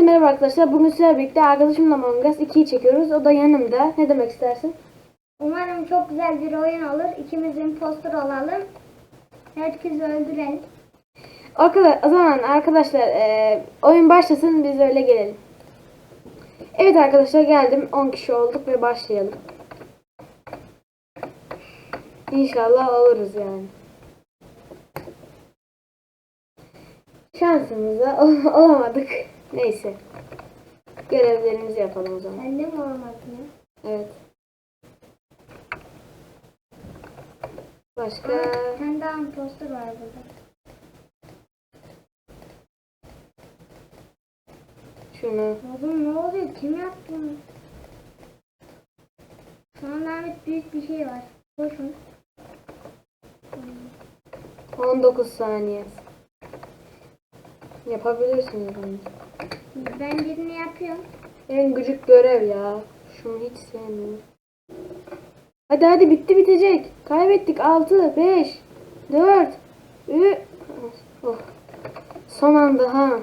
Herkese merhaba arkadaşlar. Bugün sizlerle birlikte arkadaşımla Among Us 2'yi çekiyoruz. O da yanımda. Ne demek istersin? Umarım çok güzel bir oyun olur. İkimizin poster olalım. Herkesi öldürelim. Arkadaşlar, o zaman arkadaşlar e, oyun başlasın biz öyle gelelim. Evet arkadaşlar geldim. 10 kişi olduk ve başlayalım. İnşallah oluruz yani. Şansımıza ol- olamadık. Neyse. Görevlerimizi yapalım o zaman. Sende mi olmasın ya? Evet. Başka Aa, Sen daha poster var burada. şunu. Oğlum ne oluyor? Kim yaptı bunu? An Ahmet büyük bir şey var. Koşun. 19 saniye. Yapabilirsiniz onu. Ben birini yapıyorum. En gıcık görev ya. Şunu hiç sevmiyorum. Hadi hadi bitti bitecek. Kaybettik 6, 5, 4, 3. Oh. Son anda ha.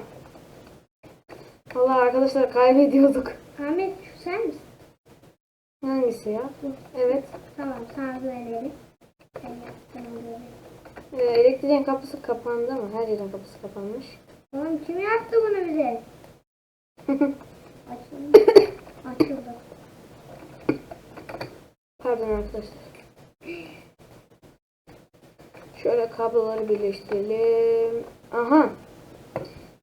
Allah arkadaşlar kaybediyorduk. Ahmet şu sen misin? Hangisi ya? Evet. Tamam sana görevi. Ee, elektriğin kapısı kapandı ama her yerin kapısı kapanmış. Oğlum kim yaptı bunu bize? Açıldı. Açıldı. Pardon arkadaşlar. Şöyle kabloları birleştirelim. Aha.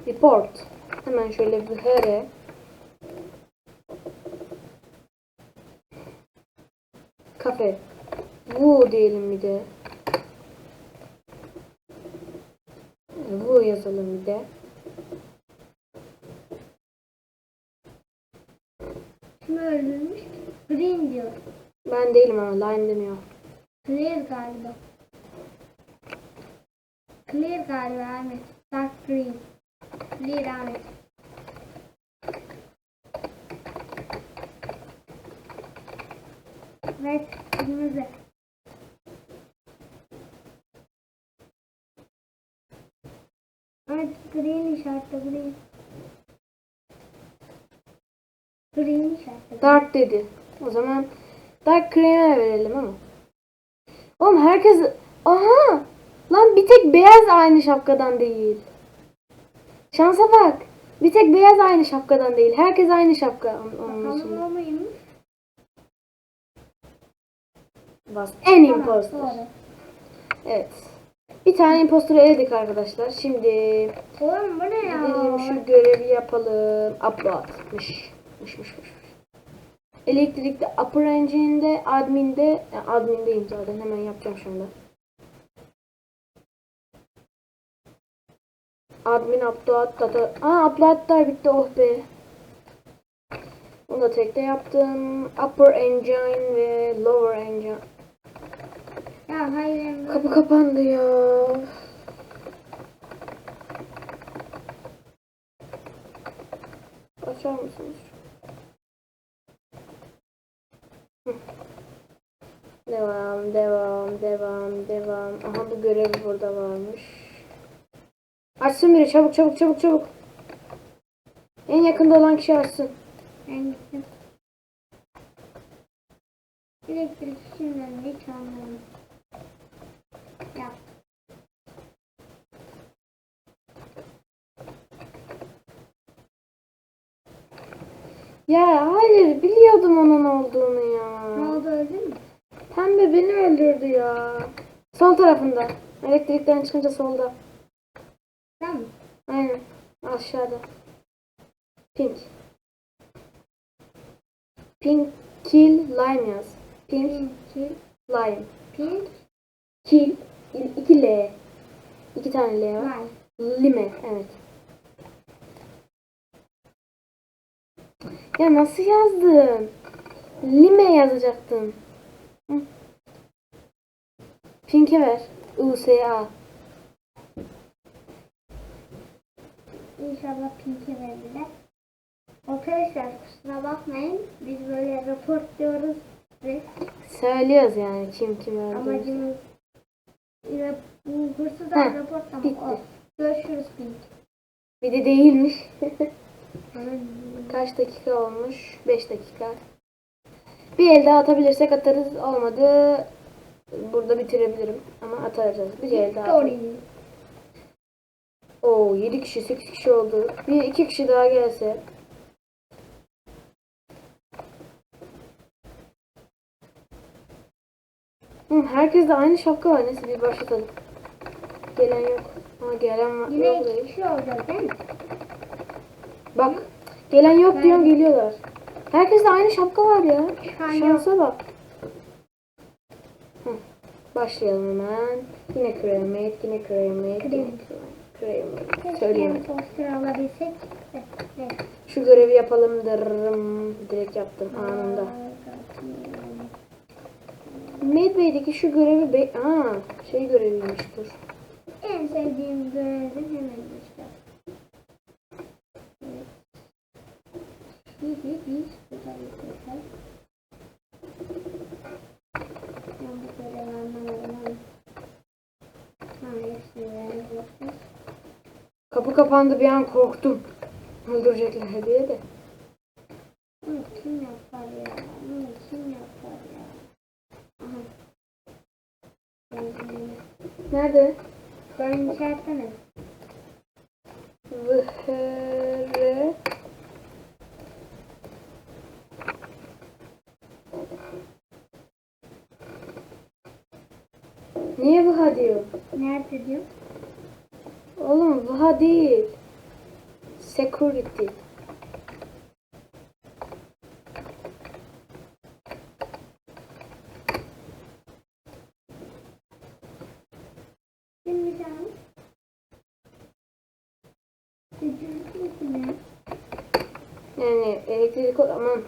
Report. Hemen şöyle bir here. Kafe. Bu diyelim bir de. Bu yazalım bir de. Kim öldürmüş? Green diyor. Ben değilim ama line demiyor. Clear galiba. Clear galiba Ahmet. Dark green. Clear Ahmet. Evet, kırmızı. Evet, green işaretle green. İşaretle. Dark dedi. O zaman Dark Cream'e verelim ama. Oğlum herkes... Aha! Lan bir tek beyaz aynı şapkadan değil. Şansa bak. Bir tek beyaz aynı şapkadan değil. Herkes aynı şapka Bakalım? Bas. En doğru. Evet. Bir tane imposter'ı eledik arkadaşlar. Şimdi Oğlum bu ne ya? gidelim şu görevi yapalım. Upload. Elektrikte upper engine'de admin'de yani admin'deyim zaten hemen yapacağım şimdi. Admin upload data. Aa uploadlar bitti oh be. Onu da tekte yaptım. Upper engine ve lower engine. Ya hayır. Kapı kapandı ya. Açar mısınız? Aha bu görev burada varmış. Açsın biri çabuk çabuk çabuk çabuk. En yakında olan kişi açsın. Ben gittim. Elektrik şimdiden hiç anlamadım. Yap. Ya hayır biliyordum onun olduğunu ya. Ne oldu öldün mü? Pembe beni öldürdü ya. Sol tarafında. Elektrikten çıkınca solda. Sen mi? Aynen. Aşağıda. Pink. Pink kill lime yaz. Pink Pink, kill, lime. pink, Kill iki L. İki tane L var. lime. Lime evet. Ya nasıl yazdın? Lime yazacaktın. Hı. Pink'e ver. U-S-A. İnşallah pink'e verdiler. Arkadaşlar kusura bakmayın. Biz böyle raport diyoruz ve Söylüyoruz yani kim kim öldü. amacımız bu hırsız Heh, raport ama bitti. o. Görüşürüz pink. Bir de değilmiş. Kaç dakika olmuş? 5 dakika. Bir el daha atabilirsek atarız. Olmadı. Burada bitirebilirim. Ama atarız. Bir el daha. Oo 7 kişi 8 kişi oldu. Bir iki kişi daha gelse. Hı, herkes de aynı şapka var. Neyse bir başlatalım. Gelen yok. Ha gelen var. Yine yok iki kişi olacak değil mi? Bak. Gelen yok diyorum geliyorlar. Herkeste aynı şapka var ya. Şansa bak. Başlayalım hemen. Yine kremate, yine kremate, yine Söyleyeyim. poster alabilsek. Şu görevi yapalım dırırım. Direkt yaptım anında. Medbay'deki şu görevi be Aa, şey göreviymiş dur. En sevdiğim görevim hemen işte. Evet. Şimdi biz burada yapacağız. Ben bu görevi anlamadım. Ha, hepsini vereceğiz. Kapı kapandı bir an korktum. Öldürecekler diye de. Bunu kim yapar ya? Bunu kim yapar ya? Aha. Nerede? Ben işaretleme. Vıhırı. Niye Vıha diyor? Nerede diyor? Oğlum Vıha değil. Security. Yani elektrik aman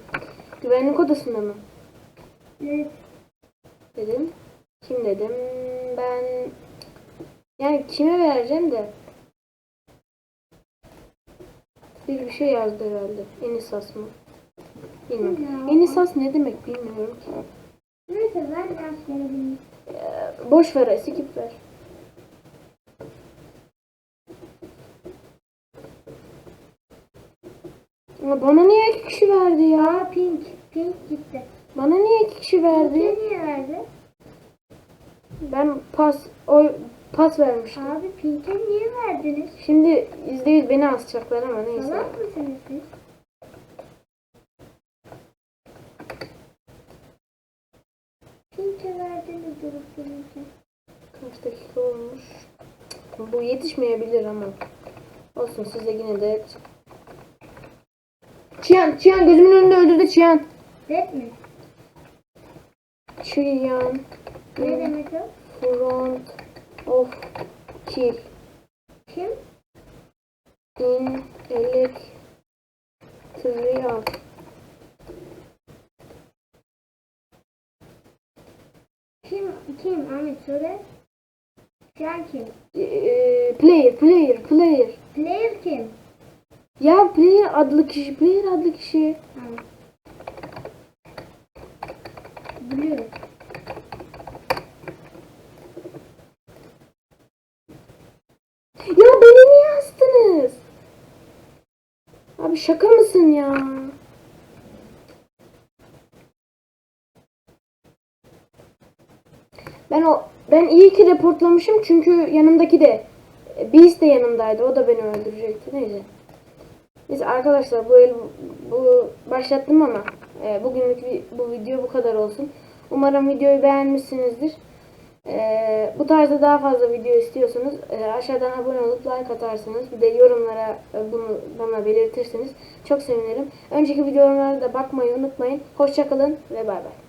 güvenlik odasında mı? Evet. dedim. Kim dedim? Ben yani kime vereceğim de bir bir şey yazdı herhalde. Enisas mı? Bilmiyorum. Ya. Enisas ne demek bilmiyorum ki. Neyse rastgele bir. Ee, boş ver, skip ver. Bana niye iki kişi verdi ya? Aa pink. Pink gitti. Bana niye iki kişi verdi? Pink'e niye verdi? Ben pas oy pas vermiştim. Abi Pink'e niye verdiniz? Şimdi yüzde yüz beni asacaklar ama neyse. Salak mısınız siz? Pink'e verdiniz durup dururken. Kaç dakika olmuş? Bu yetişmeyebilir ama. Olsun size yine de. Çiyan, Çiyan gözümün önünde öldürdü Çiyan. Red mi? Çiyan. Ne demek o? Front of kill. Kim? In electrical. Kim? Kim? Ahmet söyle. Şu an kim? Ee, player, player, player. Player kim? Ya player adlı kişi, player adlı kişi. Ha. Blue. Ya beni niye astınız? Abi şaka mısın ya? Ben o ben iyi ki reportlamışım çünkü yanımdaki de Beast de yanımdaydı. O da beni öldürecekti. Neyse. Neyse arkadaşlar bu el bu başlattım ama e, bugünlük bu video bu kadar olsun. Umarım videoyu beğenmişsinizdir. E, bu tarzda daha fazla video istiyorsanız e, aşağıdan abone olup like atarsınız. Bir de yorumlara e, bunu bana belirtirseniz çok sevinirim. Önceki videolara da bakmayı unutmayın. Hoşçakalın ve bay bay.